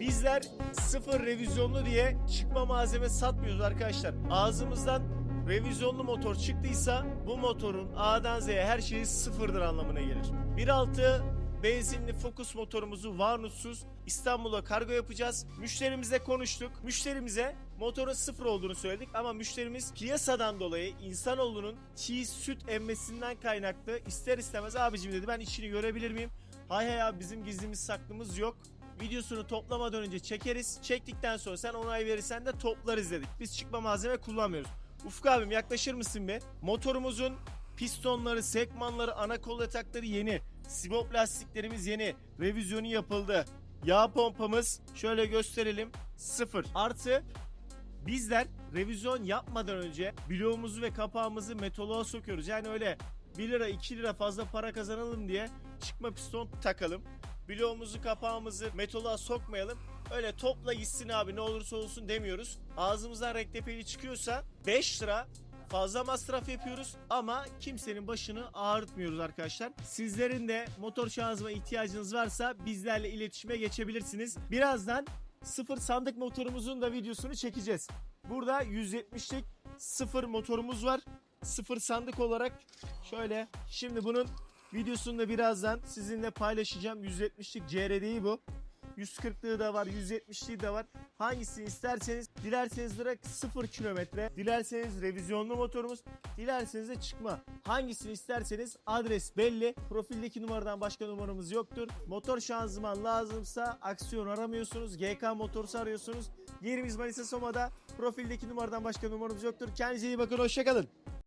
Bizler sıfır revizyonlu diye çıkma malzeme satmıyoruz arkadaşlar. Ağzımızdan revizyonlu motor çıktıysa bu motorun A'dan Z'ye her şeyi sıfırdır anlamına gelir. 1.6 benzinli Focus motorumuzu Vanutsuz İstanbul'a kargo yapacağız. Müşterimizle konuştuk. Müşterimize motorun sıfır olduğunu söyledik ama müşterimiz piyasadan dolayı insanoğlunun çiğ süt emmesinden kaynaklı ister istemez abicim dedi ben içini görebilir miyim? Hay hay abi bizim gizlimiz saklımız yok. Videosunu toplamadan önce çekeriz. Çektikten sonra sen onay verirsen de toplarız dedik. Biz çıkma malzeme kullanmıyoruz. Ufuk abim yaklaşır mısın be? Motorumuzun pistonları, sekmanları, ana kol yatakları yeni. Sibop lastiklerimiz yeni. Revizyonu yapıldı. Yağ pompamız şöyle gösterelim. Sıfır. Artı bizler revizyon yapmadan önce bloğumuzu ve kapağımızı metaloğa sokuyoruz. Yani öyle 1 lira 2 lira fazla para kazanalım diye çıkma piston takalım. Bloğumuzu kapağımızı metaloğa sokmayalım. Öyle topla gitsin abi ne olursa olsun demiyoruz. Ağzımızdan rektepeli çıkıyorsa 5 lira fazla masraf yapıyoruz ama kimsenin başını ağrıtmıyoruz arkadaşlar. Sizlerin de motor şanzıma ihtiyacınız varsa bizlerle iletişime geçebilirsiniz. Birazdan sıfır sandık motorumuzun da videosunu çekeceğiz. Burada 170'lik sıfır motorumuz var. Sıfır sandık olarak şöyle şimdi bunun videosunu da birazdan sizinle paylaşacağım. 170'lik CRD'yi bu. 140'lığı da var, 170'liği de var. Hangisini isterseniz, dilerseniz direkt 0 kilometre, dilerseniz revizyonlu motorumuz, dilerseniz de çıkma. Hangisini isterseniz adres belli. Profildeki numaradan başka numaramız yoktur. Motor şanzıman lazımsa aksiyon aramıyorsunuz. GK Motors'u arıyorsunuz. Yerimiz Manisa Soma'da. Profildeki numaradan başka numaramız yoktur. Kendinize iyi bakın, hoşçakalın.